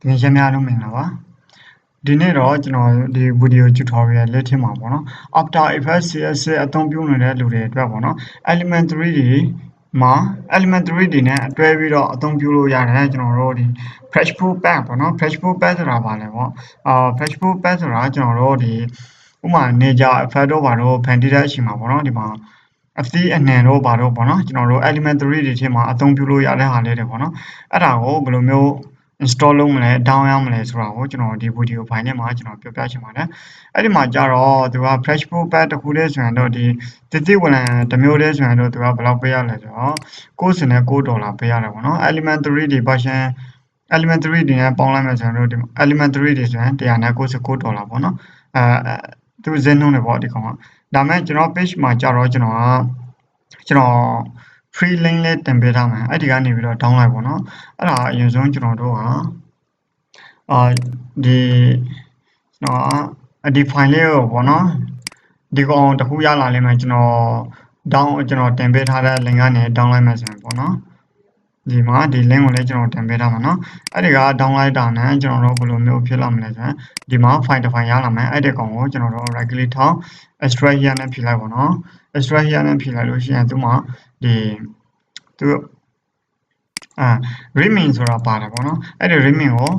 တကယ်ချင်းများလုံးမင်္ဂလာပါဒီနေ့တော့ကျွန်တော်ဒီ video tutorial လေးထင်မှာပေါ့နော် After Effects CSS အသုံးပြုနေတဲ့လူတွေအတွက်ပေါ့နော် Elementary တွေမှာ Elementary တွေနဲ့အတွဲပြီးတော့အသုံးပြုလို့ရတယ်ကျွန်တော်တို့ဒီ Freshproof Pack ပေါ့နော် Freshproof Pack ဆိုတာဘာလဲပေါ့အာ Freshproof Pack ဆိုတာကျွန်တော်တို့ဒီဥပမာ Nature Effect တို့ဘာတို့ဖန်တီးတဲ့အချိန်မှာပေါ့နော်ဒီမှာအသီးအနှံတို့ဘာတို့ပေါ့နော်ကျွန်တော်တို့ elementary တွေထဲမှာအသုံးပြုလို့ရတဲ့ဟာလေးတွေပေါ့နော်အဲ့ဒါကိုဘယ်လိုမျိုး install လုပ်မလဲ down ရမလဲဆိုတာကိုကျွန်တော်ဒီ video file ထဲမှာကျွန်တော်ပြောပြချင်ပါတယ်အဲ့ဒီမှာကြတော့သူက fresh pro pack တစ်ခုလေးဆိုရင်တော့ဒီတတိဝလံတစ်မျိုးလေးဆိုရင်တော့သူကဘယ်လောက်ပေးရလဲဆိုတော့6စင်နဲ့6ဒေါ်လာပေးရတယ်ပေါ့နော် elementary ဒီ version elementary တွေနဲ့ပေါင်းလိုက်မယ်ဆိုရင်တော့ဒီ elementary တွေဆိုရင်196ဒေါ်လာပေါ့နော်အဲသူဇင်းနှုန်းတွေပေါ့ဒီကောင်ကဒါမဲ့ကျွန်တော် page မှာကြတော့ကျွန်တော်ကကျွန်တော် free link လေးတင်ပေးထားမယ်အဲ့ဒီကနေပြီးတော့ download ပေါ့နော်အဲ့ဒါအရင်ဆုံးကျွန်တော်တို့ကအာဒီကျွန်တော်ဒီ file လေးကိုပေါ့နော်ဒီကောင်တစ်ခုရလာလိမ့်မယ်ကျွန်တော် down ကျွန်တော်တင်ပေးထားတဲ့ link ကနေ download မယ်ဆိုရင်ပေါ့နော်ဒီမှာဒီ link ကိုလည်းကျွန်တော်တင်ပေးထားမှာเนาะအဲ့ဒီက download တာနဲ့ကျွန်တော်တို့ဘယ်လိုမျိုးဖြစ်လာမလဲဆိုရင်ဒီမှာ file တစ် file ရလာမယ်အဲ့ဒီကောင်ကိုကျွန်တော်တို့ right click ထောင်း extract here နဲ့ဖြည့်လိုက်ပါเนาะ extract here နဲ့ဖြည့်လိုက်လို့ရှိရင်သူမှာဒီ သူအာ remain ဆိုတာပါတယ်ပေါ့နော်အဲ့ဒီ remain ကို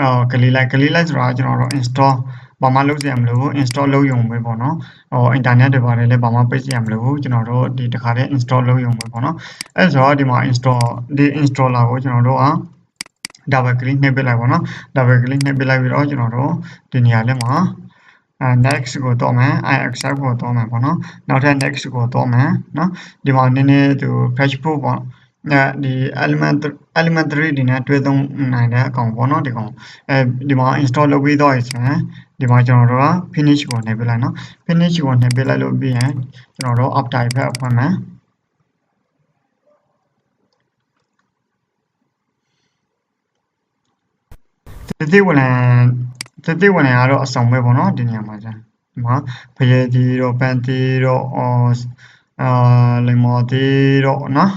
အော်ကလေးလိုက်ကလေးလိုက်ဆိုတာကျွန်တော်တို့ install ဘာမှလုပ်စရာမလိုဘူး install လုပ်ရုံပဲပေါ့နော်ဟို internet တွေပါတယ်လည်းဘာမှပိတ်စရာမလိုဘူးကျွန်တော်တို့ဒီတခါတည်း install လုပ်ရုံပဲပေါ့နော်အဲ့ဆိုတော့ဒီမှာ install ဒီ installer ကိုကျွန်တော်တို့က double click နှိပ်ပစ်လိုက်ပါတော့ double click နှိပ်ပစ်လိုက်ပြီးတော့ကျွန်တော်တို့ဒီနေရာလေးမှာ အဲ next ကိုတော့မယ် i accept ကိုတော့မယ်ပေါ့နော်နောက်ထပ် next ကိုတော့မယ်နော်ဒီမှာနည်းနည်းသူ fresh proof ပေါ့အဲဒီ element elementary ဒီနဲ့တွဲသုံးနိုင်တဲ့အကောင်ပေါ့နော်ဒီကောင်အဲဒီမှာ install လုပ်ပြီးတော့ဆိုရင်ဒီမှာကျွန်တော်တို့က finish ကိုနှိပ်ပစ်လိုက်နော် finish ကိုနှိပ်ပစ်လိုက်လို့ပြီးရင်ကျွန်တော်တို့ after effect ဖွင့်မယ်တတိဝလံ တတိဝလံကတော့အဆောင်ပဲပေါ့နော်ဒီနေရာမှာကြာဒီမှာဖရဲတီတော့ပန်တီတော့အော်အာလိမ္မော်တီတော့နော်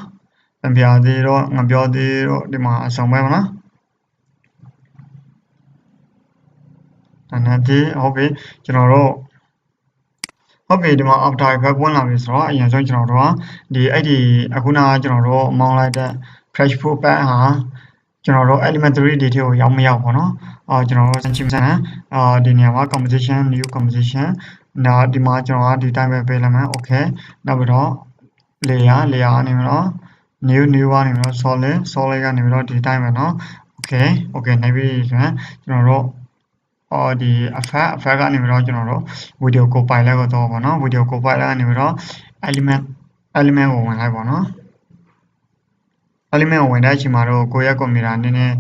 တံပြာတီတော့ငပြောတီတော့ဒီမှာအဆောင်ပဲပေါ့နော်တဏ္ဍတီဟုတ်ပြီကျွန်တော်တို့ဟုတ်ပြီဒီမှာ after effect ပွင့်လာပြီဆိုတော့အရင်ဆုံးကျွန်တော်တို့ကဒီအဲ့ဒီအခုနကကျွန်တော်တို့မောင်းလိုက်တဲ့ fresh food pack ဟာ ကျွန်တော်တို့ elementary detail ကိုရောက်မရောက်ပေါ့နော်အာကျွန်တော်တို့ sentiment အာဒီနေရာမှာ composition new composition နောက်ဒီမှာကျွန်တော်ကဒီတိုင်းပဲပေးလိုက်မယ် okay နောက်ပြီးတော့ layer layer အနေနဲ့တော့ new new ကနေပြီးတော့ solid solid ကနေပြီးတော့ဒီတိုင်းပဲเนาะ okay okay နိုင်ပြီဆိုရင်ကျွန်တော်တို့အော်ဒီ effect effect ကနေပြီးတော့ကျွန်တော်တို့ video copilot ကိုတော့ပေါ့နော် video copilot ကနေပြီးတော့ element element ကိုဝင်လိုက်ပေါ့နော် element ကိုဝင်တဲ့အချိန်မှာတော့ကိုယ့်ရဲ့ကွန်ပျူတာနည်းနည်း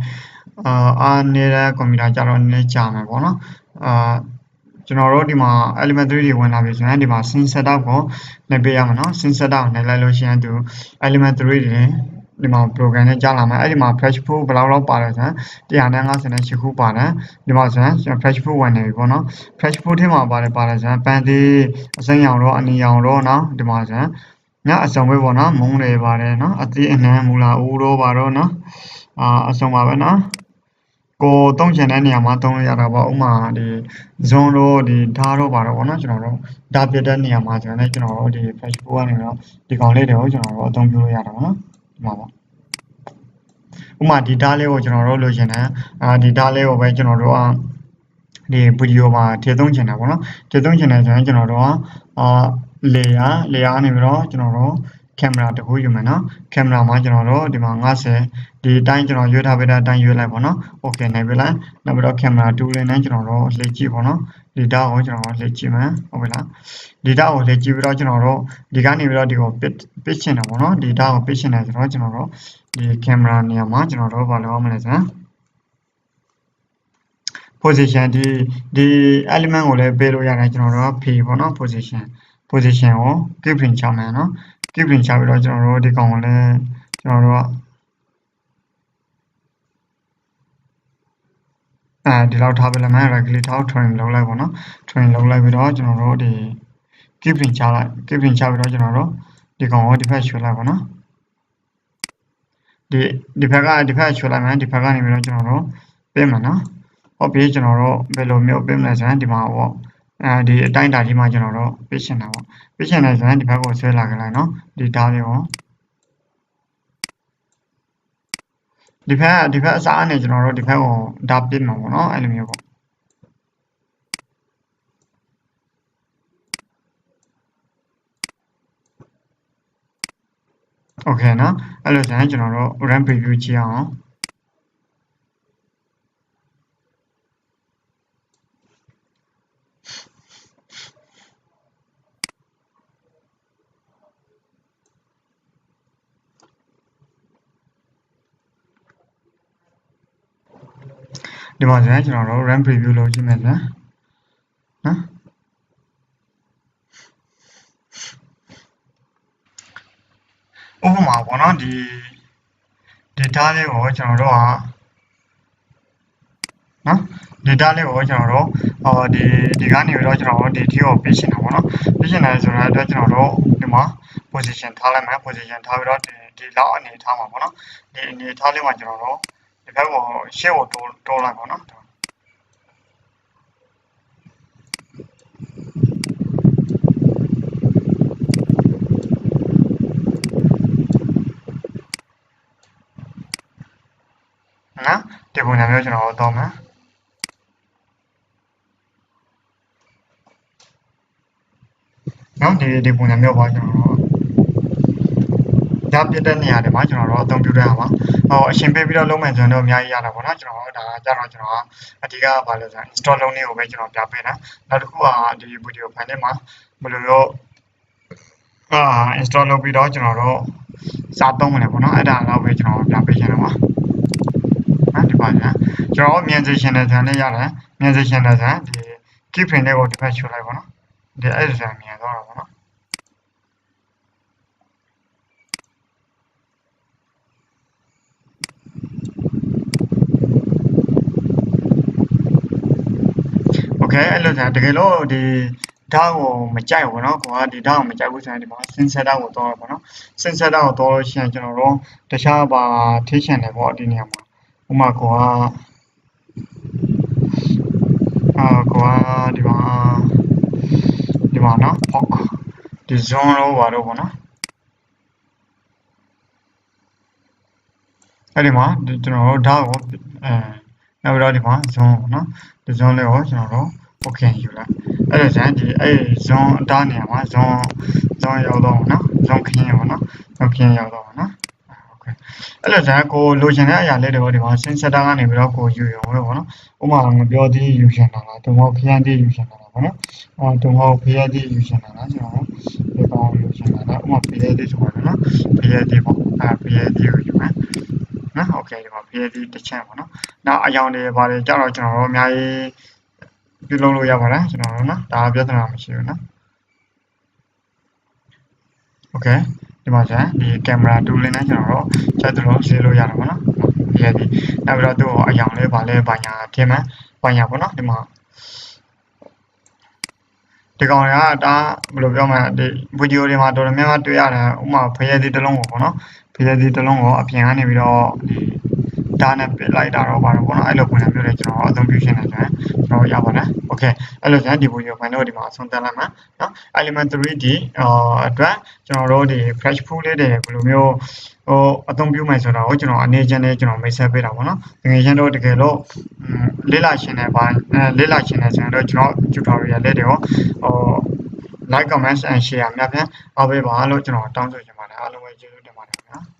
အာအားနေတဲ့ကွန်ပျူတာကြတော့နည်းနည်းကြာမယ်ပေါ့နော်အာကျွန်တော်တို့ဒီမှာ element 3တွေဝင်လာပြီဆိုရင်ဒီမှာ sin setup ကိုနှိပ်ပေးရမှာနော် sin setup ကိုနှိပ်လိုက်လို့ရှိရင်သူ element 3တွေဒီမှာ program နဲ့ကြာလာမှာအဲ့ဒီမှာ fresh food ဘယ်လောက်လောက်ပါတယ်ဆိုရင်158ခုပါတယ်ဒီမှာဆိုရင် fresh food ဝင်နေပြီပေါ့နော် fresh food ထဲမှာပါတယ်ပါတယ်ဆိုရင်ပန်သေးအစိမ်းရောင်တော့အနီရောင်တော့နော်ဒီမှာဆိုရင် ညအစုံပဲပေါ့နော်မုံတယ်ပါတယ်နော်အသေးအနှံမူလာဦးတော့ပါတော့နော်အာအစုံပါပဲနော်ကိုတုံးချင်တဲ့နေရာမှာတုံးလို့ရတာပေါ့ဥမာဒီဇွန်တို့ဒီဓာတ်တို့ပါတော့ဗောနော်ကျွန်တော်တို့ဓာတ်ပြတဲ့နေရာမှာကျွန်တော်လည်းကျွန်တော်တို့ဒီ Facebook ကနေတော့ဒီကောင်လေးတွေကိုကျွန်တော်တို့အသုံးပြုလို့ရတာဗောနော်ဒီမှာပါဥမာဒီဓာတ်လေးကိုကျွန်တော်တို့လိုချင်တယ်အာဒီဓာတ်လေးကိုပဲကျွန်တော်တို့ကဒီဗီဒီယိုမှာထည့်သွင်းချင်တာဗောနော်ထည့်သွင်းချင်တယ်ဆိုရင်ကျွန်တော်တို့ကအာ layer layer နေပြီးတော့ကျွန်တော်တို့ကင်မရာတခုယူမယ်နော်ကင်မရာမှာကျွန်တော်တို့ဒီမှာ90ဒီအတိုင်းကျွန်တော်ရွေးထားပေးတဲ့အတိုင်းရွေးလိုက်ပေါ့နော် okay နေပြီလားနောက်ပြီးတော့ကင်မရာ2လေးနဲ့ကျွန်တော်တို့လှည့်ကြည့်ပေါ့နော် data ကိုကျွန်တော်တို့လှည့်ကြည့်မယ်ဟုတ်ပြီလား data ကိုလှည့်ကြည့်ပြီးတော့ကျွန်တော်တို့ဒီကနေပြီးတော့ဒီကို pitch ချင်တယ်ပေါ့နော် data ကို pitch ချင်တယ်ဆိုတော့ကျွန်တော်တို့ဒီကင်မရာနေရာမှာကျွန်တော်တို့ဘာလုပ်ရမလဲဆိုတော့ position ဒီဒီ element ကိုလည်းပေးလို့ရတယ်ကျွန်တော်တို့ p ပေါ့နော် position position ကို keyframe ချမယ်နော် keyframe ချပြီးတော့ကျွန်တော်တို့ဒီကောင်ကိုလည်းကျွန်တော်တို့ကအဲဒီလောက်ထားပေးလိုက်မယ် right click ထောက် train လုပ်လိုက်ပါတော့ train လုပ်လိုက်ပြီးတော့ကျွန်တော်တို့ဒီ keyframe ချလိုက် keyframe ချပြီးတော့ကျွန်တော်တို့ဒီကောင်ကိုဒီဘက်ရွှေ့လိုက်ပါတော့ဒီဒီဘက်ကဒီဘက်ရွှေ့လိုက်မယ်ဒီဘက်ကနေပြီးတော့ကျွန်တော်တို့ပေးမယ်နော်ဟောပြီးကျွန်တော်တို့ဘယ်လိုမျိုးပေးမလဲဆိုရင်ဒီမှာပေါ့ အဲဒီအတိုင်းအတာကြီးမှာကျွန်တော်တို့ပေးရှင်တာပေါ့ပေးရှင်တယ်ဆိုရင်ဒီဘက်ကိုဆွဲလာကြလိုက်နော်ဒီတားလေးကိုဒီဘက်ဒီဘက်အစားအနေကျွန်တော်တို့ဒီဘက်ကိုဒါပြစ်မှာပေါ့နော်အဲ့လိုမျိုးပေါ့โอเคနော်အဲ့လိုဆိုရင်ကျွန်တော်တို့ run preview ကြည့်အောင် ဒီမှာဆိုရင်ကျွန်တော်တို့ run preview လုပ်ကြည့်မယ်ဗျာနော်ဥပမာပေါ့နော်ဒီ data လေးကိုကျွန်တော်တို့ကနော် data လေးကိုကျွန်တော်တို့ဟောဒီဒီကနေပြီးတော့ကျွန်တော်တို့ဒီ ठी ကိုပေးရှင်တာပေါ့နော်ပေးရှင်တယ်ဆိုတော့အတွက်ကျွန်တော်တို့ဒီမှာ position ထားလိုက်မယ် position ထားပြီးတော့ဒီဒီလောက်အနေထားမှာပေါ့နော်ဒီအနေထားလေးမှာကျွန်တော်တို့ ဒီဘက်ကိုရှေ့ကိုတိုးတိုးလိုက်ပေါ့နော်နော်ဒီပုံစံမျိုးကျွန်တော်တို့တောင်းမယ်နော်ဒီဒီပုံစံမျိုးပါကျွန်တော် တို့ဒါပြတဲ့နေရာတွေမှာကျွန်တော်တို့အသုံးပြုတဲ့ဟာမှာဟောအရှင်ပေးပြီးတော့လုံးမယ်ဆိုရင်တော့အများကြီးရတာပေါ့နော်ကျွန်တော်တို့ဒါကြတော့ကျွန်တော်ကအဓိကဘာလဲဆိုရင် install လုပ်နေကိုပဲကျွန်တော်ပြပေးတာနောက်တစ်ခုကဒီ video file ထဲမှာဘယ်လိုမျိုးအာ install လုပ်ပြီးတော့ကျွန်တော်တို့စာသုံးမလဲပေါ့နော်အဲ့ဒါတော့ပဲကျွန်တော်ပြပေးချင်တယ်ပါနော်ဒီပါညာကျွန်တော်မြင်စေချင်တဲ့ဇာတ်လေးရတယ်မြင်စေချင်တဲ့ဇာတ်ဒီ key frame လေးကိုဒီဘက်ချူလိုက်ပါနော်ဒီအဲ့ဒါဇာတ်မြင်သွားတာပေါ့နော် โอเคအဲ့လိုဆိုတကယ်လို့ဒီဓာတ်ကိုမကြိုက်ဘူးเนาะကိုကဒီဓာတ်ကိုမကြိုက်ဘူးဆိုရင်ဒီမှာ sensor ကိုတော့ပေါ့เนาะ sensor ကိုတော့လို့ရှိရင်ကျွန်တော်တို့တခြားပါထိချင်တယ်ပေါ့ဒီနေရာမှာဥပမာကိုကအာကိုကဒီမှာဒီမှာเนาะ fog ဒီ zone လို့ပါတော့ပေါ့เนาะအဲ့ဒီမှာကျွန်တော်တို့ဓာတ်ကိုအဲနောက်ပြီးတော့ဒီမှာ zone ပေါ့เนาะဒီ zone လေးကိုကျွန်တော်တို့ okay ယူလိုက်အဲ့ဒါဆိုရင်ဒီအဲ့ zone အတားနေရာမှာ zone zone ရောက်တော့เนาะ zone ခင်းရပါเนาะ zone ခင်းရောက်တော့เนาะ okay အဲ့လိုဆိုရင်ကိုလိုချင်တဲ့အရာလေးတွေကိုဒီမှာ sensor ကနေပြီးတော့ကိုယူရုံပဲပေါ့နော်ဥပမာငပြောသေးယူရှင်တာလားတုံမဟုတ်ခရမ်းသေးယူရှင်တာလားပေါ့နော်အော်တုံမဟုတ်ဖျက်သေးယူရှင်တာလားကျွန်တော်ဒီကောင်ယူရှင်တာလားဥပမာဖျက်သေးဆိုပါတော့နော်ဖျက်သေးပေါ့အဲဖျက်သေးကိုယူမယ်နော်โอเคဒီမှာဖျက်သေးတစ်ချက်ပေါ့နော်နောက်အယောင်တွေပါတယ်ကြတော့ကျွန်တော်တို့အများကြီး ပြုလုပ်လို့ရပါတယ်ကျွန်တော်တို့နော်ဒါပြဿနာမရှိဘူးနော် okay ဒီမှာကျန်ဒီကင်မရာတူလင်းနဲ့ကျွန်တော်တို့ချက်သလိုရှင်းလို့ရတာပေါ့နော်ဒီရည်နောက်ပြီးတော့သူ့အယောင်လေးဗာလဲဗာညာထင်မှန်းဗာညာပေါ့နော်ဒီမှာဒီကောင်တွေကဒါဘယ်လိုပြောမလဲဒီဗီဒီယိုတွေမှာတော်တော်များများတွေ့ရတယ်ဥပမာဖရဲသေးတလုံးကိုပေါ့နော်ဖရဲသေးတလုံးကိုအပြင်ကနေပြီးတော့ဒီ ဒါနဲ့ပစ်လိုက်တာတော့ဘာလို့ပေါ့နော်အဲ့လိုပုံစံမျိုးတွေကျွန်တော်အသုံးပြုရှင်းနေတယ်ကျွန်တော်ရပါတယ်โอเคအဲ့လိုဆိုရင်ဒီဗီဒီယိုဖိုင်တော့ဒီမှာအဆုံးသတ်လိုက်မှာเนาะ element 3D အာအတွက်ကျွန်တော်တို့ဒီ fresh pool လေးတွေဘယ်လိုမျိုးဟိုအသုံးပြုမယ်ဆိုတာကိုကျွန်တော်အနေချင်းနဲ့ကျွန်တော်မိတ်ဆက်ပေးတာပေါ့နော်တကယ်ချင်းတော့တကယ်လို့လေ့လာရှင်တဲ့ဘာလေ့လာရှင်တဲ့ဆိုရင်တော့ကျွန်တော် tutorial လေးတွေကိုဟို like comment and share များဖြင့်အားပေးပါလို့ကျွန်တော်တောင်းဆိုချင်ပါတယ်အားလုံးပဲကျေးဇူးတင်ပါတယ်ခင်ဗျာ